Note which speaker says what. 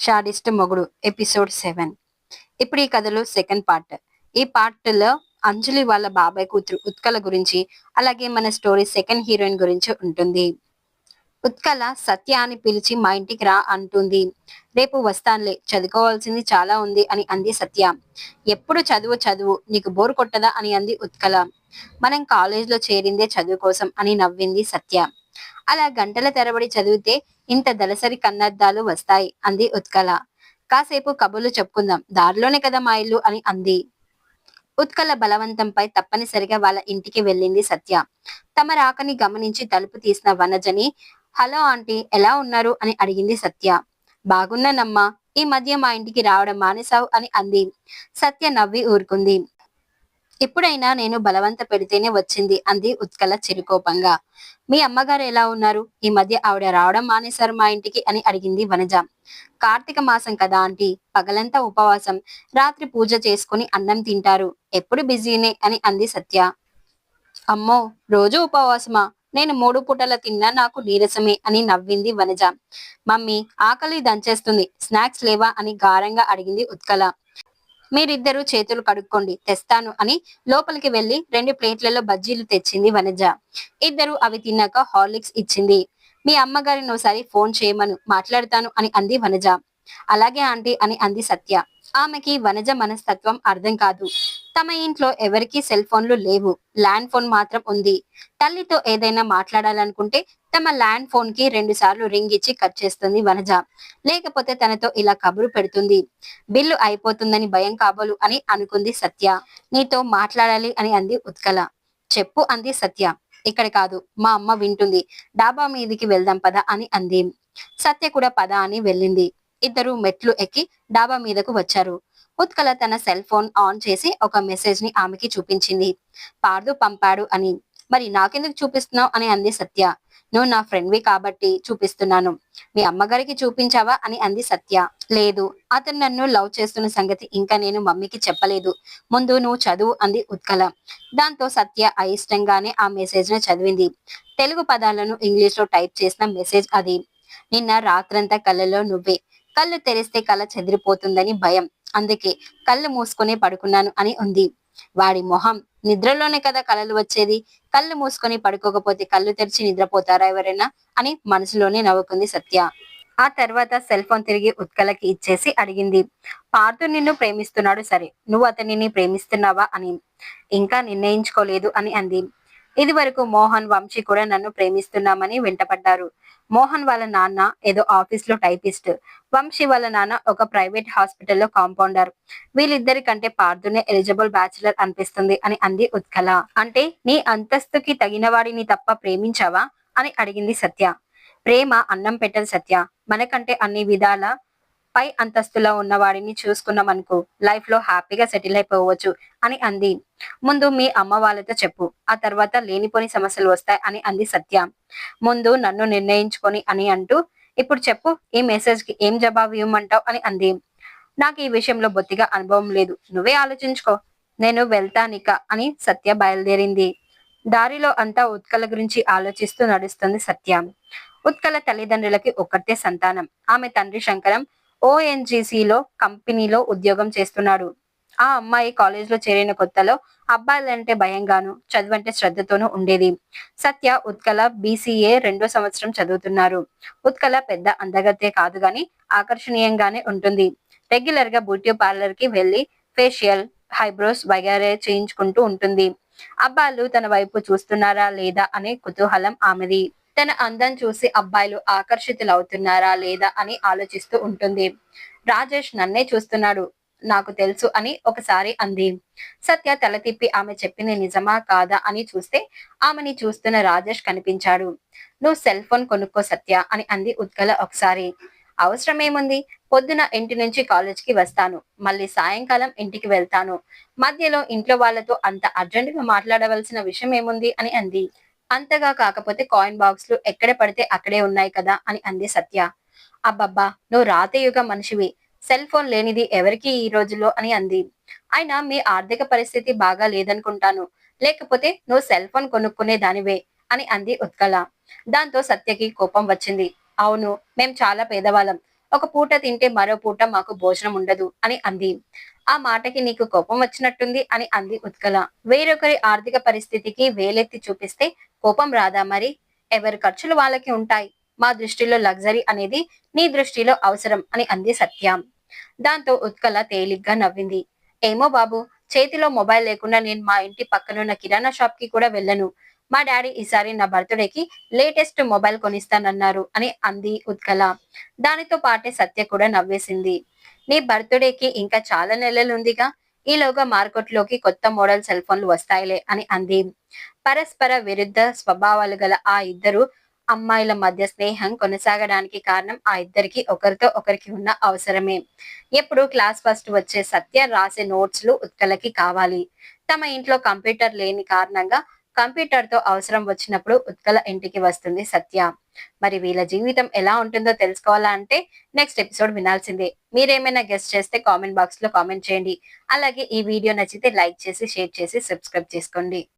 Speaker 1: Sadist మొగుడు episode seven. ఇప్పుడు ఈ కథలో సెకండ్ పార్ట్. ఈ పార్ట్లో అంజలి వాళ్ళ బాబాయ్ కూతురు ఉత్కల గురించి అలాగే మన స్టోరీ సెకండ్ హీరోయిన్ గురించి ఉంటుంది. ఉత్కల సత్య అని పిలిచి మా ఇంటికి రా అంటుంది. రేపు వస్తానులే చదువుకోవాల్సింది చాలా ఉంది అని అంది సత్య. ఎప్పుడు చదువు చదువు నీకు బోర్ కొట్టదా అని అంది ఉత్కల. మనం కాలేజ్లో చేరిందే చదువు కోసం అని నవ్వింది సత్య. అలా గంటల తరబడి చదివితే ఇంత దళసరి కన్నద్దాలు వస్తాయి అంది ఉత్కల కాసేపు కబుర్లు చెప్పుకుందాం. దారిలోనే కదా మా ఇల్లు అని అంది. ఉత్కల బలవంతంపై తప్పనిసరిగా వాళ్ళ ఇంటికి వెళ్ళింది సత్య. తమ రాకని గమనించి తలుపు తీసిన వనజని హలో ఆంటీ ఎలా ఉన్నారు? అని అడిగింది సత్య. బాగున్నానమ్మా. ఈ మధ్య మా ఇంటికి రావడం మానేశావు అని అంది. సత్య నవ్వి ఊరుకుంది. ఎప్పుడైనా నేను బలవంత పెడితేనే వచ్చింది అంది ఉత్కల చిరుకోపంగా. మీ అమ్మగారు ఎలా ఉన్నారు? ఈ మధ్య ఆవిడ రావడం మానేశారు మా ఇంటికి అని అడిగింది వనజ. కార్తీక మాసం కదా ఆంటీ పగలంతా ఉపవాసం రాత్రి పూజ చేసుకుని అన్నం తింటారు ఎప్పుడు బిజీనే అని అంది సత్య. అమ్మో రోజు ఉపవాసమా? నేను మూడు పూటల తిన్నా నాకు నీరసమే అని నవ్వింది వనజ. మమ్మీ ఆకలి దంచేస్తుంది స్నాక్స్ లేవా అని గారంగా అడిగింది ఉత్కల. మీరిద్దరూ చేతులు కడుక్కోండి తెస్తాను అని లోపలికి వెళ్ళి రెండు ప్లేట్లలో బజ్జీలు తెచ్చింది వనజ. ఇద్దరు అవి తిన్నాక హార్లిక్స్ ఇచ్చింది. మీ అమ్మగారిని ఒకసారి ఫోన్ చేయమను మాట్లాడతాను అని అంది వనజ. అలాగే ఆంటీ అని అంది సత్య. ఆమెకి వనజ మనస్తత్వం అర్థం కాదు. తమ ఇంట్లో ఎవరికీ సెల్ ఫోన్లు లేవు. ల్యాండ్ ఫోన్ మాత్రం ఉంది. తల్లితో ఏదైనా మాట్లాడాలనుకుంటే తమ ల్యాండ్ ఫోన్కి రెండు సార్లు రింగ్ ఇచ్చి కట్ చేస్తుంది వనజ. లేకపోతే తనతో ఇలా కబురు పెడుతుంది. బిల్లు అయిపోతుందని భయం కాబోలు అని అనుకుంది సత్య. నీతో మాట్లాడాలి అని అంది ఉత్కల చెప్పు అంది సత్య. ఇక్కడ కాదు. మా అమ్మ వింటుంది. డాబా మీదికి వెళ్దాం పద అని అంది. సత్య కూడా పద అని వెళ్ళింది. ఇద్దరు మెట్లు ఎక్కి డాబా మీదకు వచ్చారు. ఉత్కల తన సెల్ ఫోన్ ఆన్ చేసి ఒక మెసేజ్ని ఆమెకి చూపించింది. పార్దు పంపాడు అని. మరి నాకెందుకు చూపిస్తున్నావు? అని అంది సత్య. నువ్వు నా ఫ్రెండ్వి కాబట్టి చూపిస్తున్నాను. మీ అమ్మగారికి చూపించావా? అని అంది సత్య. లేదు. అతను నన్ను లవ్ చేస్తున్న సంగతి ఇంకా నేను మమ్మీకి చెప్పలేదు. ముందు నువ్వు చదువు అంది ఉత్కల. దాంతో సత్య అయిష్టంగానే ఆ మెసేజ్ను చదివింది. తెలుగు పదాలను ఇంగ్లీష్లో టైప్ చేసిన మెసేజ్ అది. నిన్న రాత్రంతా కళ్ళలో నువ్వే. కళ్ళు తెరిస్తే కళ చెదిరిపోతుందని భయం. అందుకే కళ్ళు మూసుకొని పడుకున్నాను అని ఉంది. వాడి మొహం నిద్రలోనే కదా కళలు వచ్చేది? కళ్ళు మూసుకొని పడుకోకపోతే కళ్ళు తెరిచి నిద్రపోతారా ఎవరైనా? అని మనసులోనే నవ్వుకుంది సత్య. ఆ తర్వాత సెల్ ఫోన్ తిరిగి ఉత్కలకి ఇచ్చేసి అడిగింది. పార్థు నిన్ను ప్రేమిస్తున్నాడు సరే. నువ్వు అతనిని ప్రేమిస్తున్నావా అని. ఇంకా నిర్ణయించుకోలేదు అని అంది. ఇది వరకు మోహన్ వంశీ కూడా నన్ను ప్రేమిస్తున్నామని వెంటపడ్డారు. మోహన్ వాళ్ళ నాన్న ఏదో ఆఫీస్లో టైపిస్ట్. వంశీ వాళ్ళ నాన్న ఒక ప్రైవేట్ హాస్పిటల్లో కాంపౌండర్. వీళ్ళిద్దరి కంటే పార్థునే ఎలిజిబుల్ బ్యాచులర్ అనిపిస్తుంది అని అంది ఉత్కల అంటే నీ అంతస్తుకి తగిన వాడిని తప్ప ప్రేమించావా? అని అడిగింది సత్య. ప్రేమ అన్నం పెట్టదు సత్య. మనకంటే అన్ని విధాల పై అంతస్తులో ఉన్న వాడిని చూసుకున్నాం అనుకో లైఫ్లో హ్యాపీగా సెటిల్ అయిపోవచ్చు అని అంది. ముందు మీ అమ్మ వాళ్ళతో చెప్పు ఆ తర్వాత లేనిపోని సమస్యలు వస్తాయి అని అంది సత్య. ముందు నన్ను నిర్ణయించుకొని అని అంటూ ఇప్పుడు చెప్పు ఈ మెసేజ్కి ఏం జవాబు ఇవ్వమంటావు అని అంది. నాకు ఈ విషయంలో బొత్తిగా అనుభవం లేదు. నువ్వే ఆలోచించుకో. నేను వెళ్తానిక అని సత్య బయలుదేరింది. దారిలో అంతా ఉత్కల గురించి ఆలోచిస్తూ నడుస్తుంది సత్య. ఉత్కల తల్లిదండ్రులకి ఒక్కటే సంతానం. ఆమె తండ్రి శంకరం ఓఎన్జీసీలో కంపెనీలో ఉద్యోగం చేస్తున్నాడు. ఆ అమ్మాయి కాలేజ్లో చేరిన కొత్తలో అబ్బాయిలంటే భయంగాను చదువంటే శ్రద్ధతోనూ ఉండేది. సత్య ఉత్కల బీసీఏ రెండో సంవత్సరం చదువుతున్నారు. ఉత్కల పెద్ద అందగతే కాదు గాని ఆకర్షణీయంగానే ఉంటుంది. రెగ్యులర్గా బ్యూటీ పార్లర్కి వెళ్ళి ఫేషియల్ హైబ్రోస్ వగైరే చేయించుకుంటూ ఉంటుంది. అబ్బాయిలు తన వైపు చూస్తున్నారా లేదా అనే కుతూహలం ఆమెది. తన అందం చూసి అబ్బాయిలు ఆకర్షితులవుతున్నారా లేదా అని ఆలోచిస్తూ ఉంటుంది. రాజేష్ నన్నే చూస్తున్నాడు. నాకు తెలుసు అని ఒకసారి అంది. సత్య తల తిప్పి ఆమె చెప్పింది నిజమా కాదా అని చూస్తే ఆమెని చూస్తున్న రాజేష్ కనిపించాడు. నువ్వు సెల్ ఫోన్ కొనుక్కో సత్య అని అంది ఉత్కల ఒకసారి. అవసరం ఏముంది పొద్దున ఇంటి నుంచి కాలేజ్కి వస్తాను. మళ్ళీ సాయంకాలం ఇంటికి వెళ్తాను. మధ్యలో ఇంట్లో వాళ్ళతో అంత అర్జెంటుగా మాట్లాడవలసిన విషయం ఏముంది అని అంది. అంతగా కాకపోతే కాయిన్ బాక్స్లు ఎక్కడ పడితే అక్కడే ఉన్నాయి కదా అని అంది సత్య. అబ్బబ్బా నువ్వు రాతయుగ మనిషివి. సెల్ ఫోన్ లేనిది ఎవరికి ఈ రోజుల్లో అని అంది. అయినా మీ ఆర్థిక పరిస్థితి బాగా లేదనుకుంటాను. లేకపోతే నువ్వు సెల్ ఫోన్ కొనుక్కునే దానివే అని అంది ఉత్కల దాంతో సత్యకి కోపం వచ్చింది. అవును మేం చాలా పేదవాళ్ళం. ఒక పూట తింటే మరో పూట మాకు భోజనం ఉండదు అని అంది. ఆ మాటకి నీకు కోపం వచ్చినట్టుంది అని అంది ఉత్కల వేరొకరి ఆర్థిక పరిస్థితికి వేలెత్తి చూపిస్తే కోపం రాదా మరి? ఎవరి ఖర్చులు వాళ్ళకి ఉంటాయి. మా దృష్టిలో లగ్జరీ అనేది నీ దృష్టిలో అవసరం అని అంది సత్యం. దాంతో ఉత్కల తేలిగ్గా నవ్వింది. ఏమో బాబు చేతిలో మొబైల్ లేకుండా నేను మా ఇంటి పక్కనున్న కిరాణా షాప్కి కూడా వెళ్ళను. మా డాడీ ఈసారి నా బర్త్డేకి లేటెస్ట్ మొబైల్ కొనిస్తానన్నారు అని అంది ఉత్కల. దానితో పాటే సత్య కూడా నవ్వేసింది. నీ బర్త్డేకి ఇంకా చాలా నెలలు ఉందిగా ఈలోగా మార్కెట్లోకి కొత్త మోడల్ సెల్ ఫోన్లు వస్తాయిలే అని అంది. పరస్పర విరుద్ధ స్వభావాలు గల ఆ ఇద్దరు అమ్మాయిల మధ్య స్నేహం కొనసాగడానికి కారణం ఆ ఇద్దరికి ఒకరితో ఒకరికి ఉన్న అవసరమే. ఎప్పుడు క్లాస్ ఫస్ట్ వచ్చే సత్య రాసే నోట్స్లు ఉత్కలకి కావాలి. తమ ఇంట్లో కంప్యూటర్ లేని కారణంగా కంప్యూటర్తో అవసరం వచ్చినప్పుడు ఉత్కల ఇంటికి వస్తుంది సత్య. మరి వీళ్ళ జీవితం ఎలా ఉంటుందో తెలుసుకోవాలంటే నెక్స్ట్ ఎపిసోడ్ వినాల్సిందే. మీరేమైనా గెస్ట్ చేస్తే కామెంట్ బాక్స్లో కామెంట్ చేయండి. అలాగే ఈ వీడియో నచ్చితే లైక్ చేసి షేర్ చేసి సబ్స్క్రైబ్ చేసుకోండి.